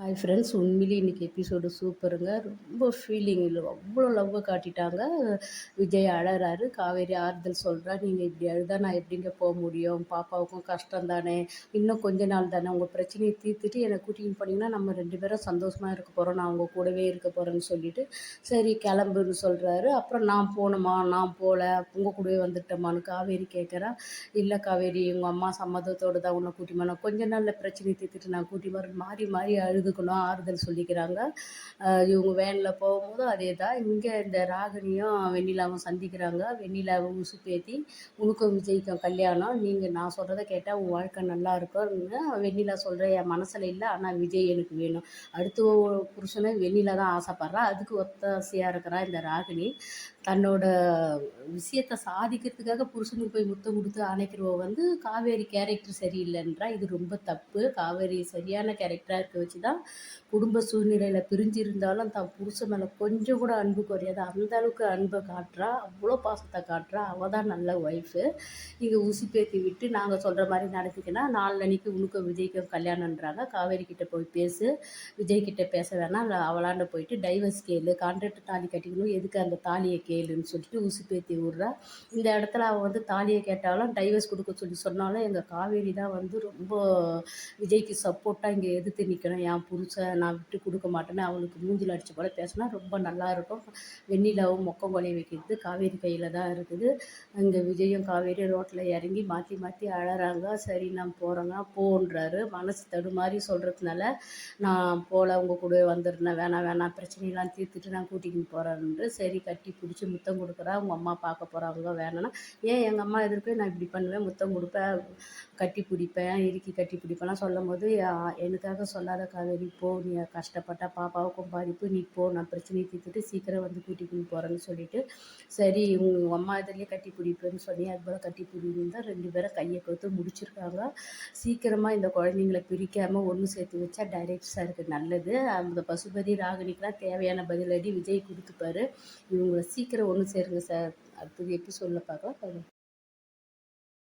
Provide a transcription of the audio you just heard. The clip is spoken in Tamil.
ஹாய் ஃப்ரெண்ட்ஸ் உண்மையிலே இன்றைக்கி எபிசோடு சூப்பருங்க. ரொம்ப ஃபீலிங் இல்லை. அவ்வளோ லவ்வை காட்டிட்டாங்க. விஜய் அழறாரு. காவேரி ஆறுதல் சொல்கிறா நீங்கள் இப்படி அழுதா நான் எப்படிங்க போக முடியும்? பாப்பாவுக்கும் கஷ்டம் தானே? இன்னும் கொஞ்ச நாள் தானே? உங்கள் பிரச்சனையை தீர்த்துட்டு என்னை கூட்டின்னு போனீங்கன்னா நம்ம ரெண்டு பேரும் சந்தோஷமாக இருக்க போகிறோம் நான் உங்கள் கூடவே இருக்க போகிறேன்னு சொல்லிட்டு சரி கிளம்புன்னு சொல்கிறாரு அப்புறம் நான் போகணுமா? நான் போகல. உங்கள் கூடவே வந்துட்டோமான்னு காவேரி கேட்குறா இல்லை காவேரி உங்கள் அம்மா சம்மதத்தோடு தான் உன்னை கூட்டி போனேன் கொஞ்ச நாளில் பிரச்சனையை தீர்த்துட்டு நான் கூட்டி வரேன். மாறி மாறி அழுது அழுதுக்கணும் ஆறுதல் சொல்லிக்கிறாங்க. இவங்க வேனில் போகும்போதும் அதே தான் இங்கே இந்த ராகினியும் வெண்ணிலாவும் சந்திக்கிறாங்க. வெண்ணிலாவை பேத்தி உனக்கும் விஜய்க்கும் கல்யாணம். நீங்கள் நான் சொல்கிறத கேட்டால் உன் வாழ்க்கை நல்லா இருக்கும்னு வெண்ணிலா சொல்கிற என் மனசில் இல்லை ஆனால் விஜய் எனக்கு வேணும். அடுத்து புருஷனை வெண்ணிலா தான் ஆசைப்பட்றா. அதுக்கு ஒத்தாசையாக இருக்கிறா இந்த ராகினி தன்னோட விஷயத்தை சாதிக்கிறதுக்காக புருஷனுக்கு போய் முத்தம் கொடுத்து அணைக்கிறவ வந்து காவேரி கேரக்டர் சரியில்லைன்றா. இது ரொம்ப தப்பு. காவேரி சரியான கேரக்டராக இருக்க வச்சு தான் குடும்ப சூழ்நிலையில் பிரிஞ்சிருந்தாலும் தான் புருஷன் மேலே கொஞ்சம் கூட அன்பு குறையாது. அந்த அளவுக்கு அன்பை காட்டுறா. அவ்வளோ பாசத்தை காட்டுறா. அவள் தான் நல்ல ஒய்ஃபு இங்கே உசி பேத்தி விட்டு நாங்கள் சொல்கிற மாதிரி நடத்திக்கினா நாலு உனக்கும் விஜய்க்கும் கல்யாணன்றாங்க காவேரி கிட்டே போய் பேசு. விஜய் கிட்டே பேச வேணாம். அவளாண்ட போயிட்டு டைவர்ஸ் கேளு. கான்ட்ராக்ட் தாலி கட்டிக்கணும். எதுக்கு அந்த தாலியை கேளுன்னு சொல்லிட்டு உசி பேத்தி விட்றா இந்த இடத்துல அவள் வந்து தாலியை கேட்டாலும் டைவர்ஸ் கொடுக்க சொல்லி சொன்னாலும் எங்கள் காவேரி தான் வந்து ரொம்ப விஜய்க்கு சப்போர்ட்டாக இங்கே எதிர்த்து நிற்கணும் என் புருஷன் நான் விட்டு கொடுக்க மாட்டேன்னு அவளுக்கு மூஞ்சில் அடித்த போல் பேசினா ரொம்ப நல்லா இருக்கும். வெண்ணிலாவும் மொக்கம் கொலை வைக்கிறது காவேரி கையில் தான் இருக்குது. அங்கே விஜயும் காவேரி ரோட்டில் இறங்கி மாற்றி மாற்றி அழறாங்க. சரி நான் போகிறேங்க போன்றாரு. மனசு தடுமாறி சொல்கிறதுனால நான் போல உங்கள் கூட வந்துடுறேன். வேணாம் வேணாம் பிரச்சனையெல்லாம் தீர்த்துட்டு நான் கூட்டிக்கின்னு போகிறேன்ட்டு சரி கட்டி பிடிச்சி முத்தம் கொடுக்குறா. உங்கள் அம்மா பார்க்க போகிறாங்க வேணாம்னா ஏன் எங்கள் அம்மா எதிர்ப்பே நான் இப்படி பண்ணுவேன்? முத்தம் கொடுப்பேன் கட்டி பிடிப்பேன் இறுக்கி கட்டி பிடிப்பேன்லாம் சொல்லும் போது எனக்காக சொல்லாத காவேரி போ. நீ கஷ்டப்பட்டா பாப்பாவுக்கும் பாதிப்பு. நீ போ. நான் பிரச்சனையை தீர்த்துட்டு சீக்கிரம் வந்து கூட்டிகிட்டு போகிறேன்னு சொல்லிட்டு சரி உங்கள் அம்மா இதுலேயே கட்டி பிடிப்பேன்னு சொல்லி அது போல் கட்டி பிடின்னு தான் ரெண்டு பேரும் கையை கொடுத்து முடிச்சிருக்காங்க. சீக்கிரமாக இந்த குழந்தைங்கள பிரிக்காமல் ஒன்று சேர்த்து வச்சா டைரக்ட்ஸாக இருக்குது நல்லது. அந்த பசுபதி ராகினிக்கெலாம் தேவையான பதிலடி விஜய் கொடுத்துப்பாரு. இவங்களை சீக்கிரம் ஒன்று சேருங்க சார் அடுத்தது எபிசோடில் பார்க்கலாம்?